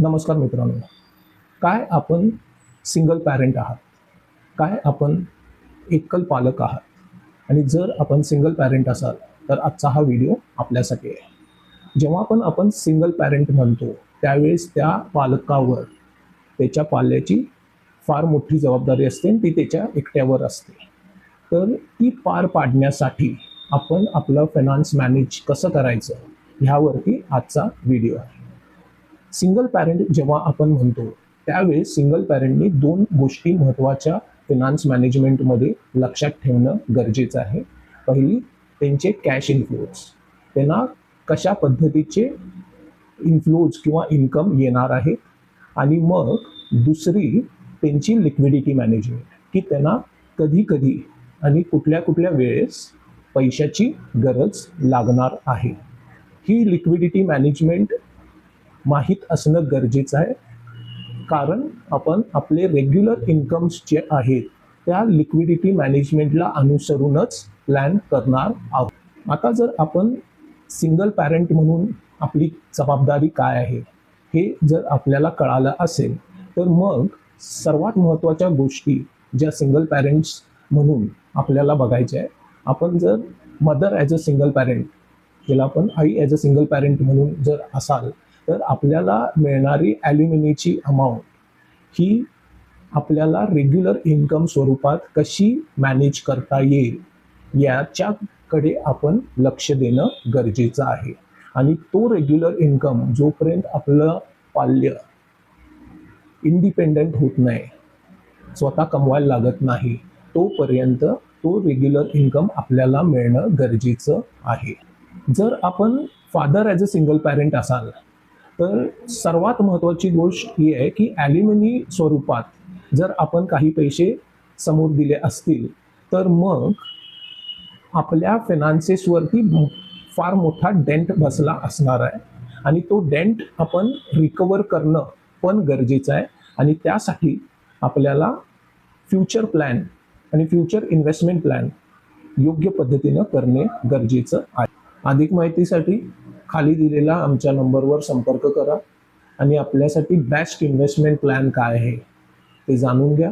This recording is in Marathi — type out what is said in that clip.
नमस्कार मित्रांनो. काय आपण सिंगल पॅरेंट आहात? काय आपण एकल पालक आहात? आणि जर आपण सिंगल पॅरेंट असाल तर आजचा हा व्हिडिओ आपल्यासाठी आहे. जेव्हा पण आपण सिंगल पॅरेंट म्हणतो त्यावेळेस त्या पालकावर त्याच्या पाल्याची फार मोठी जबाबदारी असते आणि ती त्याच्या एकट्यावर असते. तर ती पार पाडण्यासाठी आपण आपलं फायनान्स मॅनेज कसं करायचं ह्यावरती आजचा व्हिडिओ आहे. सिंगल पॅरेंट जेव्हा आपण म्हणतो त्यावेळेस सिंगल पॅरेंटनी दोन गोष्टी महत्त्वाच्या फिनान्स मॅनेजमेंटमध्ये लक्षात ठेवणं गरजेचं आहे. पहिली त्यांचे कॅश इन्फ्लोज त्यांना कशा पद्धतीचे इन्फ्लोज किंवा इन्कम येणार आहे आणि मग दुसरी त्यांची लिक्विडिटी मॅनेजमेंट की त्यांना कधी कधी आणि कुठल्या कुठल्या वेळेस पैशाची गरज लागणार आहे. ही लिक्विडिटी मॅनेजमेंट माहीत असणं गरजेचं आहे. कारण आपण आपले रेग्युलर इन्कम्स जे आहेत त्या लिक्विडिटी मॅनेजमेंटला अनुसरूनच प्लॅन करणार आहोत. आता जर आपण सिंगल पॅरेंट म्हणून आपली जबाबदारी काय आहे हे जर आपल्याला कळालं असेल तर मग सर्वात महत्त्वाच्या गोष्टी ज्या सिंगल पॅरेंट्स म्हणून आपल्याला बघायच्या आहे आपण जर mother as a single parent ज्याला आपण आई ॲज अ सिंगल पॅरेंट म्हणून जर असाल तर आपल्याला मिळणारी ॲल्युमिनीची अमाऊंट ही आपल्याला रेग्युलर इन्कम स्वरूपात कशी मॅनेज करता येईल याच्याकडे आपण लक्ष देणं गरजेचं आहे. आणि तो रेग्युलर इन्कम जोपर्यंत आपलं पाल्य इंडिपेंडंट होत नाही स्वतः कमवायला लागत नाही तोपर्यंत तो रेग्युलर इन्कम आपल्याला मिळणं गरजेचं आहे. जर आपण father as a single parent असाल तर सर्वात महत्त्वाची गोष्ट ही आहे की ॲल्युमिनी स्वरूपात जर आपण काही पैसे समोर दिले असतील तर मग आपल्या फिनान्सेसवरती फार मोठा डेंट बसला असणार आहे. आणि तो डेंट आपण रिकवर करणं पण गरजेचं आहे. आणि त्यासाठी आपल्याला फ्युचर प्लॅन आणि फ्युचर इन्व्हेस्टमेंट प्लॅन योग्य पद्धतीनं करणे गरजेचं आहे. अधिक माहितीसाठी खाली दिलेला आमच्या नंबरवर संपर्क करा आणि आपल्यासाठी बेस्ट इन्व्हेस्टमेंट प्लॅन काय आहे ते जाणून घ्या.